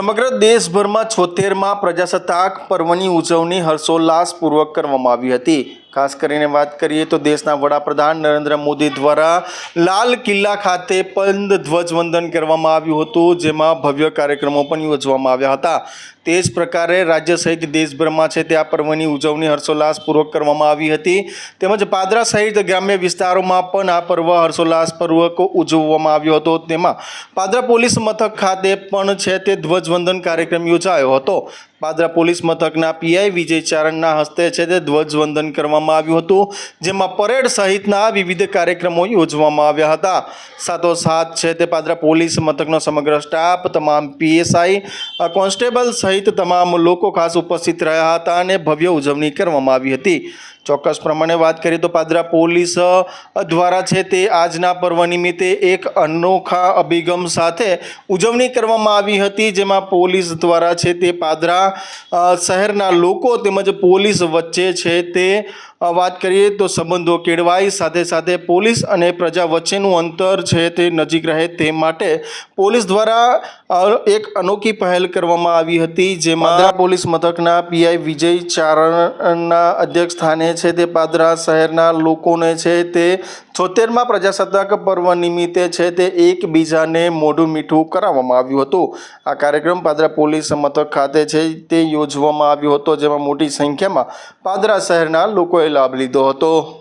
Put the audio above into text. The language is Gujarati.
સમગ્ર દેશભરમાં છોતેરમાં પ્રજાસત્તાક પર્વની ઉજવણી હર્ષોલ્લાસપૂર્વક કરવામાં આવી હતી. ખાસ કરીને વાત કરીએ તો દેશના વડાપ્રધાન નરેન્દ્ર મોદી દ્વારા લાલ કિલ્લા ખાતે પંદ ધ્વજવંદન કરવામાં આવ્યું હતું, જેમાં ભવ્ય કાર્યક્રમો પણ યોજવામાં આવ્યા હતા. તે જ પ્રકારે રાજ્ય સહિત દેશભરમાં છે તે આ પર્વની ઉજવણી હર્ષોલ્લાસપૂર્વક કરવામાં આવી હતી. તેમજ પાદરા સહિત ગ્રામ્ય વિસ્તારોમાં પણ આ પર્વ હર્ષોલ્લાસપૂર્વક ઉજવવામાં આવ્યો હતો. તેમાં પાદરા પોલીસ મથક ખાતે પણ છે તે ધ્વજવંદન કાર્યક્રમ યોજાયો હતો. પાદરા પોલીસ મથકના પીઆઈ વિજય ચારણના હસ્તે છે તે ધ્વજવંદન કરવામાં આવ્યું હતું, જેમાં પરેડ સહિતના વિવિધ કાર્યક્રમો યોજવામાં આવ્યા હતા. સાથોસાથ છે તે પાદરા પોલીસ મથકનો સમગ્ર સ્ટાફ, તમામ પીએસઆઈ કોન્સ્ટેબલ સહિત તમામ લોકો ખાસ ઉપસ્થિત રહ્યા હતા અને ભવ્ય ઉજવણી કરવામાં આવી હતી. ચોક્કસ પ્રમાણે વાત કરીએ તો પાદરા પોલીસ દ્વારા છે તે આજના પર્વ નિમિત્તે એક અનોખા અભિગમ સાથે ઉજવણી કરવામાં આવી હતી, જેમાં પોલીસ દ્વારા છે તે પાદરા શહેરના લોકો તેમજ પોલીસ વચ્ચે છે તે વાત કરીએ તો સંબંધો કેળવાય, સાથે સાથે પોલીસ અને પ્રજા વચ્ચેનું અંતર છે તે નજીક રહે તે માટે પોલીસ દ્વારા એક અનોખી પહેલ કરવામાં આવી હતી, જેમાં પોલીસ મથકના પીઆઈ વિજય ચારણના અધ્યક્ષ સ્થાને છે તે પાદરા શહેરના લોકોને છે તે છોતેરમાં પ્રજાસત્તાક પર્વ નિમિત્તે છે તે એકબીજાને મોઢું મીઠું કરાવવામાં આવ્યું હતું. આ કાર્યક્રમ પાદરા પોલીસ મથક ખાતે છે તે યોજવામાં આવ્યો હતો, જેમાં મોટી સંખ્યામાં પાદરા શહેરના લોકોએ લાભ લીધો હતો.